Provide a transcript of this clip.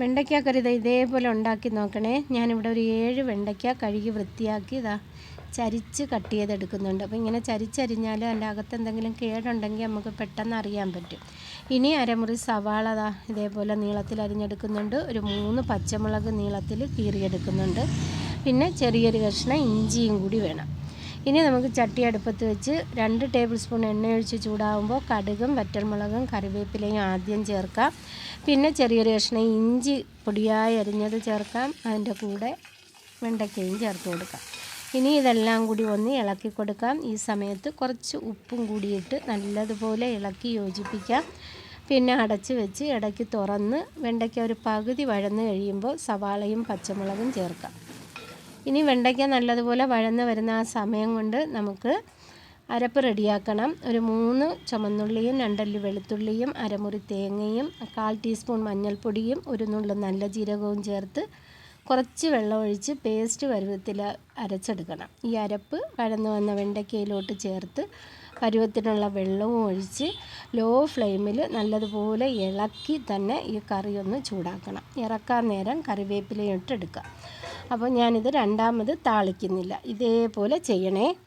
വെണ്ടയ്ക്ക കറി ഇതേപോലെ ഉണ്ടാക്കി നോക്കണേ. ഞാനിവിടെ ഒരു ഏഴ് വെണ്ടയ്ക്ക കഴുകി വൃത്തിയാക്കി ഇതാ ചരിച്ച് കട്ട് ചെയ്തെടുക്കുന്നുണ്ട്. അപ്പോൾ ഇങ്ങനെ ചരിച്ചരിഞ്ഞാൽ അതിന്റെ അകത്ത് എന്തെങ്കിലും കേടുണ്ടെങ്കിൽ നമുക്ക് പെട്ടെന്ന് അറിയാൻ പറ്റും. ഇനി അരമുറി സവാള ദാ ഇതേപോലെ നീളത്തിൽ അരിഞ്ഞെടുക്കുന്നുണ്ട്. ഒരു മൂന്ന് പച്ചമുളക് നീളത്തിൽ കീറിയെടുക്കുന്നുണ്ട്. പിന്നെ ചെറിയൊരു കഷ്ണം ഇഞ്ചിയും കൂടി വേണം. ഇനി നമുക്ക് ചട്ടി അടുപ്പത്ത് വെച്ച് രണ്ട് ടേബിൾ സ്പൂൺ എണ്ണ ഒഴിച്ച് ചൂടാകുമ്പോൾ കടുകും വറ്റൽമുളകും കറിവേപ്പിലയും ആദ്യം ചേർക്കാം. പിന്നെ ചെറിയൊരു കഷ്ണം ഇഞ്ചി പൊടിയായി അരിഞ്ഞത് ചേർക്കാം. അതിന്റെ കൂടെ വെണ്ടയ്ക്കയും ചേർത്ത് കൊടുക്കാം. ഇനി ഇതെല്ലാം കൂടി ഒന്ന് ഇളക്കി കൊടുക്കാം. ഈ സമയത്ത് കുറച്ച് ഉപ്പും കൂടിയിട്ട് നല്ലതുപോലെ ഇളക്കി യോജിപ്പിക്കാം. പിന്നെ അടച്ച് വെച്ച് ഇടയ്ക്ക് തുറന്ന് വെണ്ടയ്ക്ക ഒരു പകുതി വഴന്ന് കഴിയുമ്പോൾ സവാളയും പച്ചമുളകും ചേർക്കാം. ഇനി വെണ്ടയ്ക്ക നല്ലതുപോലെ വഴന്ന് വരുന്ന ആ സമയം കൊണ്ട് നമുക്ക് അരപ്പ് റെഡിയാക്കണം. ഒരു മൂന്ന് ചുമന്നുള്ളിയും രണ്ടല്ലി വെളുത്തുള്ളിയും അരമുറി തേങ്ങയും കാൽ ടീസ്പൂൺ മഞ്ഞൾപ്പൊടിയും ഒരു നുള്ളു നല്ല ജീരകവും ചേർത്ത് കുറച്ച് വെള്ളമൊഴിച്ച് പേസ്റ്റ് പരുവത്തിൽ അരച്ചെടുക്കണം. ഈ അരപ്പ് വഴന്ന് വന്ന വെണ്ടയ്ക്കയിലോട്ട് ചേർത്ത് പരുവത്തിനുള്ള വെള്ളവും ഒഴിച്ച് ലോ ഫ്ലെയിമിൽ നല്ലതുപോലെ ഇളക്കി തന്നെ ഈ കറി ഒന്ന് ചൂടാക്കണം. ഇറക്കാൻ നേരം കറിവേപ്പിലയും ഇട്ടെടുക്കുക അപ്പോൾ ഞാനിത് രണ്ടാമത് താളിക്കുന്നില്ല. ഇതേപോലെ ചെയ്യണേ.